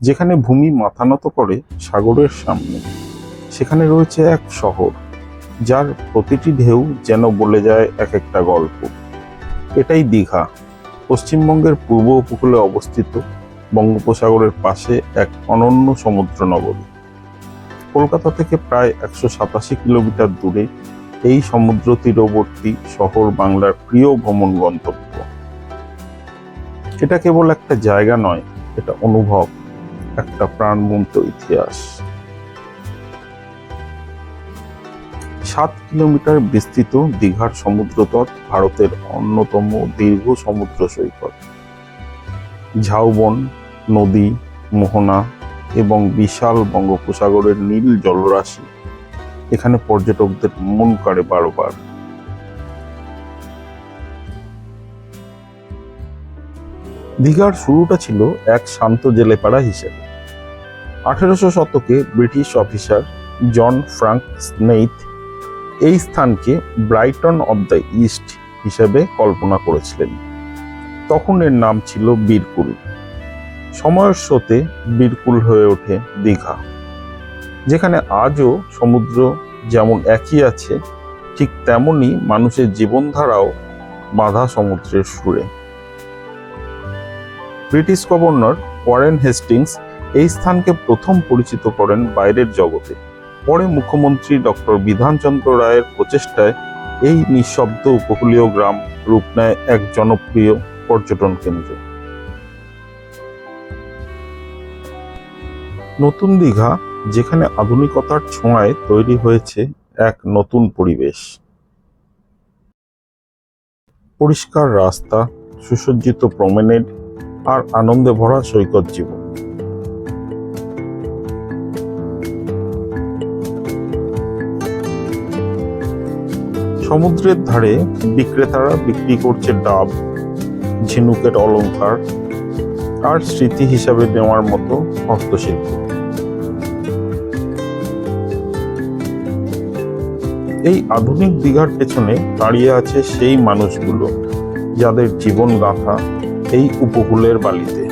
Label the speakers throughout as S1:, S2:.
S1: যেখানে ভূমি মাথা নত করে সাগরের সামনে। সেখানে রয়েছে এক শহর, যার প্রতিটি ঢেউ যেন বলে যায় এক একটা গল্প। এটাই দীঘা, পশ্চিমবঙ্গের পূর্ব উপকূলে অবস্থিত, বঙ্গোপসাগরের পাশে এক অনন্য সমুদ্র নগরী কলকাতা থেকে প্রায় একশো সাতাশি কিলোমিটার দূরে এই সমুদ্র তীরবর্তী শহর বাংলার প্রিয় ভ্রমণ গন্তব্য। এটা কেবল একটা জায়গা নয়, এটা অনুভব। একটা প্রাণবন্ত ইতিহাস। সাত কিলোমিটার বিস্তৃত দীঘার সমুদ্রতট ভারতের অন্যতম দীর্ঘ সমুদ্র সৈকত। ঝাউবন, নদী, মোহনা এবং বিশাল বঙ্গোপসাগরের নীল জলরাশি। এখানে পর্যটকদের মন কাড়ে বারবার। দীঘার শুরুটা ছিল এক শান্ত জেলেপাড়া হিসেবে। আঠেরোশো শতকে British officer John Frank Snaith এই স্থানকে ব্রাইটন অব দ্য ইস্ট হিসেবে কল্পনা করেছিলেন। তখন এর নাম ছিল বীরকুল। সময়ের স্রোতে বীরকুল হয়ে ওঠে দীঘা, যেখানে আজও সমুদ্র যেমন একই আছে, ঠিক তেমনই মানুষের জীবনধারাও বাধা সমুদ্রের সুরে। ব্রিটিশ গভর্নর ওয়ারেন হেস্টিংস এই স্থানকে প্রথম পরিচিত করেন বাইরের জগতে। পরে মুখ্যমন্ত্রী ডক্টর বিধানচন্দ্র রায়ের প্রচেষ্টায় এই নিঃশব্দ উপকূলীয় গ্রাম রূপ নেয় এক জনপ্রিয় পর্যটন কেন্দ্র। নতুন দীঘা, যেখানে আধুনিকতার ছোঁয়ায় তৈরি হয়েছে এক নতুন পরিবেশ। পরিষ্কার রাস্তা, সুসজ্জিত প্রমেনেড আর আনন্দে ভরা সৈকত জীবন। সমুদ্রের ধারে বিক্রেতারা বিক্রি করছে ডাব, ঝিনুকের অলঙ্কার আর স্মৃতি হিসাবে নেওয়ার মতো হস্তশিল্প। এই আধুনিক দীঘার পেছনে দাঁড়িয়ে আছে সেই মানুষগুলো, যাদের জীবন গাথা এই উপকূলের বালিতে।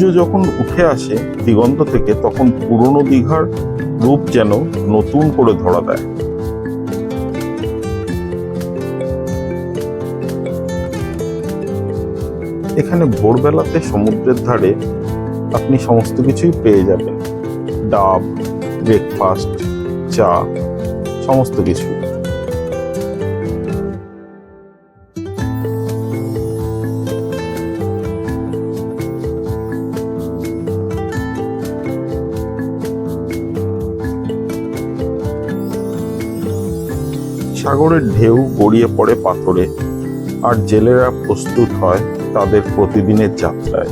S1: সূর্য যখন উঠে আসে দিগন্ত থেকে, তখন পুরনো দীঘার রূপ যেন নতুন করে ধরা দেয়। এখানে ভোরবেলাতে সমুদ্রের ধারে আপনি সমস্ত কিছুই পেয়ে যাবেন। ডাব, ব্রেকফাস্ট, চা, সমস্ত কিছু সাগরের ঢেউ গড়িয়ে পড়ে পাথরে, আর জেলেরা প্রস্তুত হয় তাদের প্রতিদিনের যাত্রায়।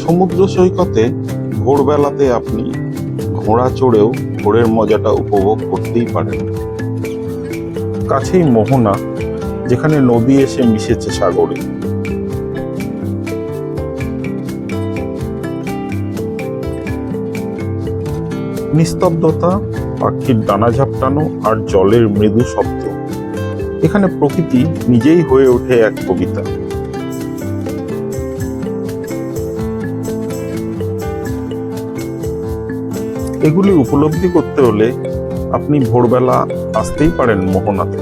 S1: সমুদ্র সৈকতে ভোরবেলাতে আপনি ঘোড়া চড়েও ভোরের মজাটা উপভোগ করতেই পারেন। কাছেই মোহনা, যেখানে নদী এসে মিশেছে সাগরে। নিস্তব্ধতা, পাখির ডানা ঝাপটানো আর জলের মৃদু শব্দ। এখানে প্রকৃতি নিজেই হয়ে ওঠে এক কবিতা। এগুলি উপলব্ধি করতে হলে আপনি ভোরবেলা আসতেই পারেন মোহনাতে।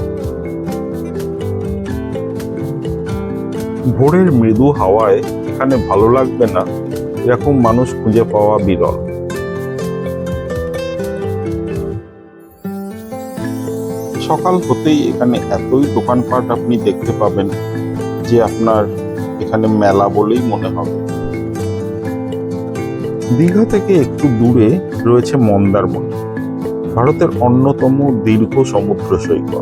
S1: ভোরের মৃদু হাওয়ায় এখানে ভালো লাগবে না, এরকম মানুষ খুঁজে পাওয়া বিরল। সকাল হতেই এখানে এতই দোকানপাট আপনি দেখতে পাবেন যে আপনার এখানে মেলা বলেই মনে হবে। দীঘা থেকে একটু দূরে রয়েছে মন্দারমণি, ভারতের অন্যতম দীর্ঘ সমুদ্র সৈকত।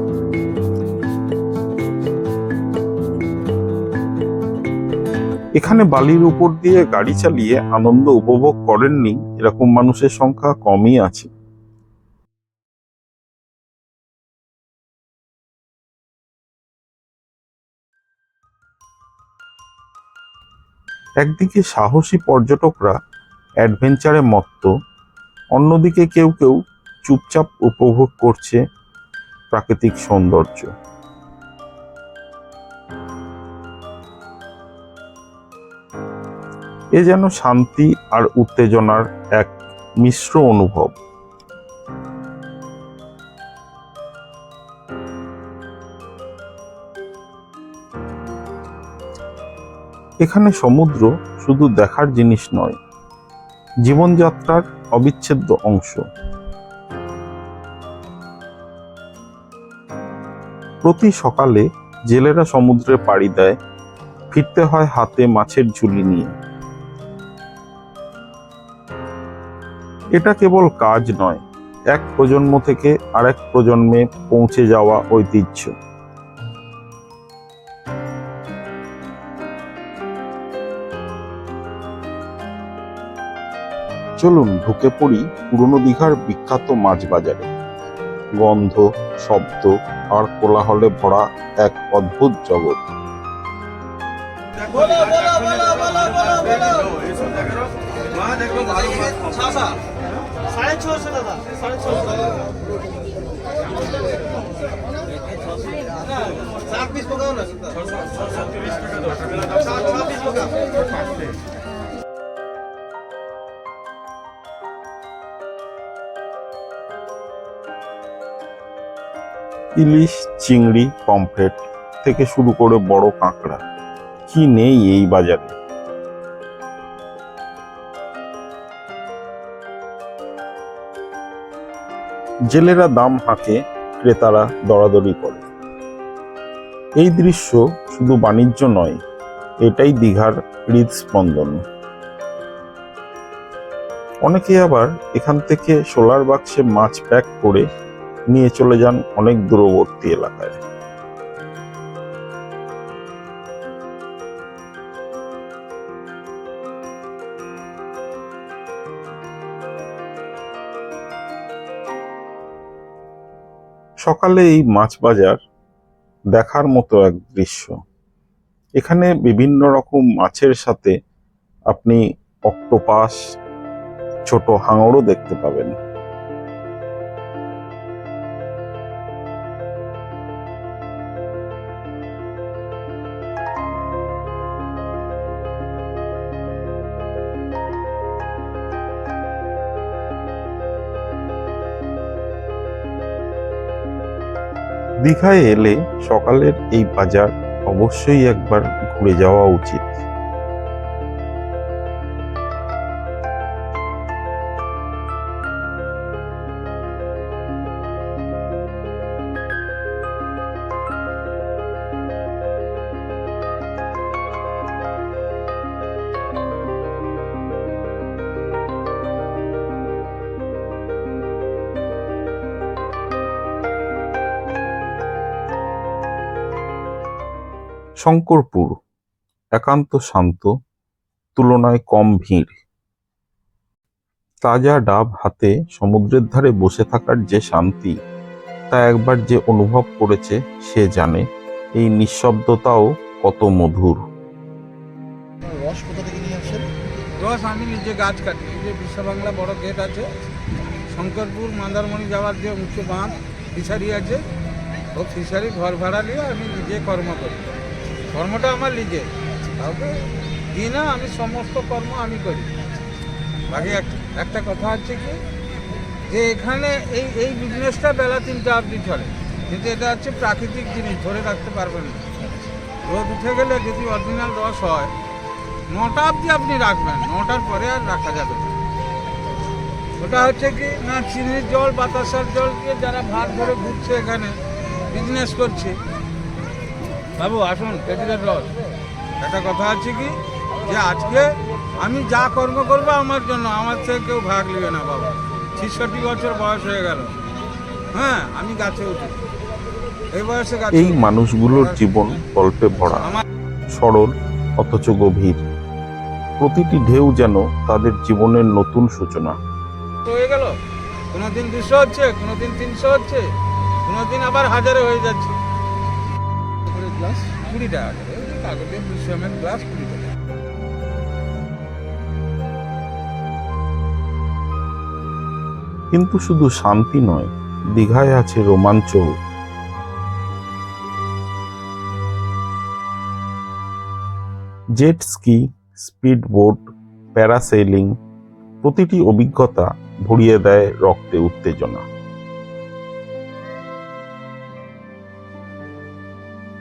S1: এখানে বালির উপর দিয়ে গাড়ি চালিয়ে আনন্দ উপভোগ করেননি, এরকম মানুষের সংখ্যা কমই আছে। একদিকে সাহসী পর্যটকরা অ্যাডভেঞ্চারে মত্ত, অন্যদিকে কেউ কেউ চুপচাপ উপভোগ করছে প্রাকৃতিক সৌন্দর্য। এ যেন শান্তি আর উত্তেজনার এক মিশ্র অনুভব। এখানে সমুদ্র শুধু দেখার জিনিস নয়, জীবনযাত্রার অবিচ্ছেদ্য অংশ। প্রতি সকালে জেলেরা সমুদ্রে পাড়ি দেয়, ফিরতে হয় হাতে মাছের ঝুলি নিয়ে। এটা কেবল কাজ নয়, এক প্রজন্ম থেকে আরেক প্রজন্মে পৌঁছে যাওয়া ঐতিহ্য। চলুন ঢুকে পড়ি পুরনো দীঘার বিখ্যাত মাছ বাজারে গন্ধ শব্দ আর কোলাহলে ভরা এক অদ্ভুত জগৎ ইলিশ, চিংড়ি, পমফ্রেট থেকে শুরু করে বড় কাঁকড়া। কি নেই এই বাজারে? জেলেরা দাম হাঁকে, ক্রেতারা দরাদরি করে। এই দৃশ্য শুধু বাণিজ্য নয়, এটাই দীঘার হৃদস্পন্দন। অনেকে আবার এখান থেকে সোলার বাক্সে মাছ প্যাক করে নিয়ে চলে যান অনেক দূরবর্তী এলাকায়। সকালে এই মাছ বাজার দেখার মতো এক দৃশ্য। এখানে বিভিন্ন রকম মাছের সাথে আপনি অক্টোপাস, ছোট হাঙরও দেখতে পাবেন। দীঘায় এলে সকালের এই বাজার অবশ্যই একবার ঘুরে যাওয়া উচিত। শঙ্করপুর একান্ত শান্ত তুলনায় কম ভিড়। তাজা ডাব হাতে সমুদ্রের ধারে বসে থাকার যে শান্তি তা একবার যে অনুভব করেছে সে জানে এই নিঃশব্দতাও কত মধুর।
S2: রস কোথা থেকে নিয়ে
S3: রস আমি নিজে গাছ কাটি এই যে বড় গেট আছে শঙ্করপুর মান্দারমণি যাওয়ার যে উঁচু বাঁধ ফিশারি আছে ও ফিশারি ঘর ভাড়া নিয়ে আমি নিজে কর্ম করি। কর্মটা আমার নিজে কাউকে দিই না, আমি সমস্ত কর্ম আমি করি। বাকি এক- একটা কথা হচ্ছে কি, যে এখানে এই এই বিজনেসটা বেলা তিনটা অবধি চলে। কিন্তু এটা হচ্ছে প্রাকৃতিক জিনিস, ধরে রাখতে পারবেন না। রোদ উঠে গেলে যদি অরিজিনাল রস হয়, নটা অবধি আপনি রাখবেন, নটার পরে আর রাখা যাবে না। ওটা হচ্ছে কি, না চিনির জল, বাতাসার জল দিয়ে যারা ভাত ধরে ঘুরছে এখানে বিজনেস করছে বাবু আসুন পেটিদের রস একটা কথা আছে কি? যে আজকে আমি যা কর্ম করব আমার জন্য আমার থেকে কেউ ভাগ নেবে না বাবা। ছিষট্টি বছর বয়স হয়ে গেল। হ্যাঁ আমি গাছে উঠি। এই বয়সে গাছে
S1: এই মানুষগুলোর জীবন গল্পে ভরা সরল অথচ গভীর। প্রতিটি ঢেউ যেন তাদের জীবনের নতুন সূচনা।
S3: হয়ে গেল। কোনোদিন দুশো হচ্ছে কোনোদিন তিনশো হচ্ছে কোনোদিন আবার হাজারে হয়ে যাচ্ছে।
S2: গ্লাস
S3: কুড়ি টাকা করে, ওই কাগজের বিশ্বমের গ্লাস কুড়ি টাকা।
S1: কিন্তু শুধু শান্তি নয়, দীঘায় আছে রোমাঞ্চ jet ski, speed boat parasailing প্রতিটি অভিজ্ঞতা ভরিয়ে দেয় রক্তে উত্তেজনা।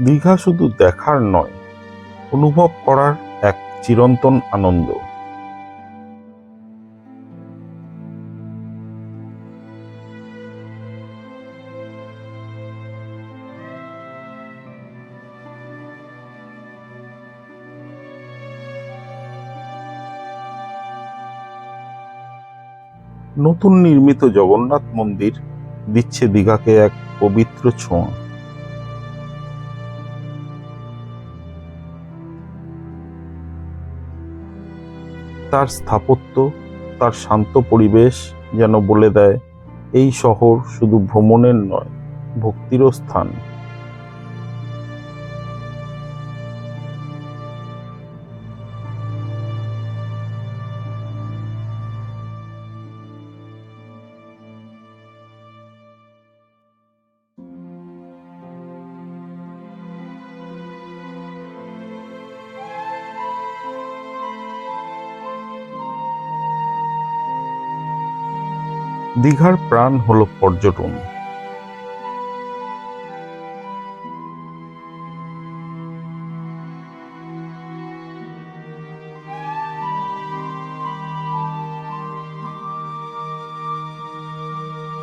S1: দীঘা শুধু দেখার নয়, অনুভব করার এক চিরন্তন আনন্দ। নতুন নির্মিত জগন্নাথ মন্দির দিচ্ছে দীঘাকে এক পবিত্র ছোঁয়া। তার স্থাপত্য, তার শান্ত পরিবেশ যেন বলে দেয়, এই শহর শুধু ভ্রমণের নয়, ভক্তিরও স্থান। দীঘার প্রাণ হল পর্যটন।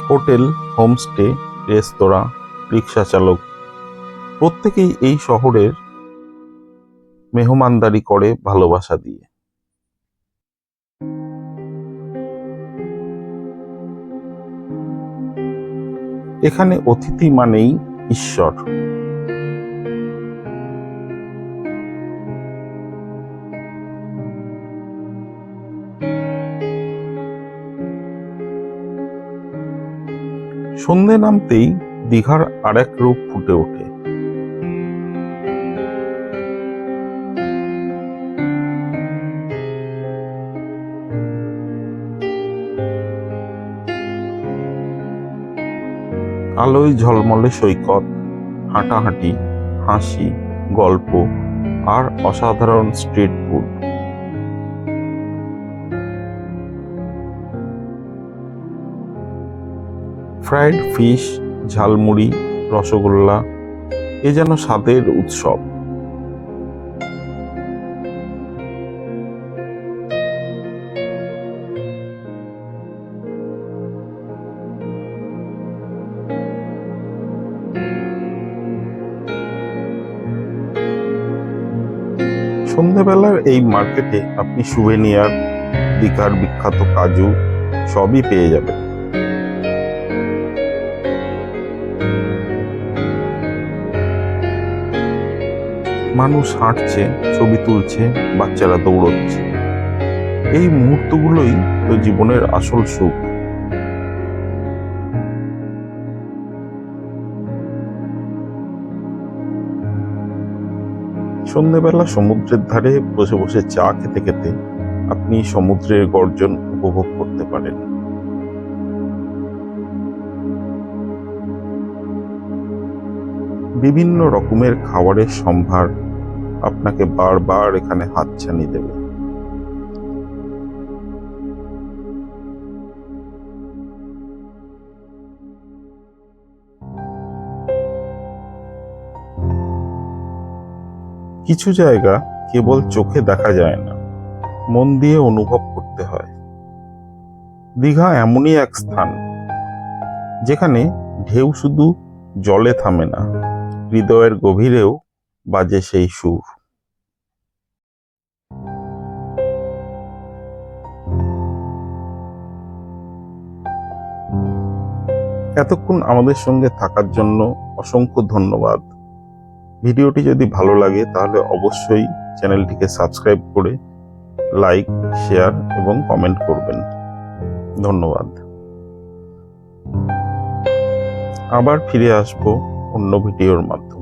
S1: হোটেল, হোমস্টে, রেস্তোরাঁ, রিক্সা চালক, প্রত্যেকেই এই শহরের মেহমানদারি করে ভালোবাসা দিয়ে। এখানে অতিথি মানেই ঈশ্বর। সন্ধে নামতেই দীঘার আরেক রূপ ফুটে ওঠে। আলোয় ঝলমলে সৈকত, হাঁটাহাঁটি, হাসি, গল্প আর অসাধারণ street food. Fried fish, jhalmuri, rasgulla, এ যেন স্বাদের উৎসব। সন্ধ্যাবেলার এই মার্কেটে আপনি সুভেনিয়ার দীঘার বিখ্যাত কাজু সবই পেয়ে যাবেন। মানুষ হাঁটছে, ছবি তুলছে, বাচ্চারা দৌড়চ্ছে। এই মুহূর্তগুলোই তো জীবনের আসল সুখ। সন্ধেবেলা সমুদ্রের ধারে বসে বসে চা খেতে খেতে আপনি সমুদ্রের গর্জন উপভোগ করতে পারেন। বিভিন্ন রকমের খাবারের সম্ভার আপনাকে বারবার এখানে হাতছানি দেবে। কিছু জায়গা কেবল চোখে দেখা যায় না, মন দিয়ে অনুভব করতে হয়। দীঘা এমনই এক স্থান, যেখানে ঢেউ শুধু জলে থামে না, হৃদয়ের গভীরেও বাজে সেই সুর। এতক্ষণ আমাদের সঙ্গে থাকার জন্য অসংখ্য ধন্যবাদ। ভিডিওটি যদি ভালো লাগে, তাহলে অবশ্যই চ্যানেলটিকে সাবস্ক্রাইব করে লাইক, শেয়ার এবং কমেন্ট করবেন। ধন্যবাদ। আবার ফিরে আসব অন্য ভিডিওর মাধ্যমে।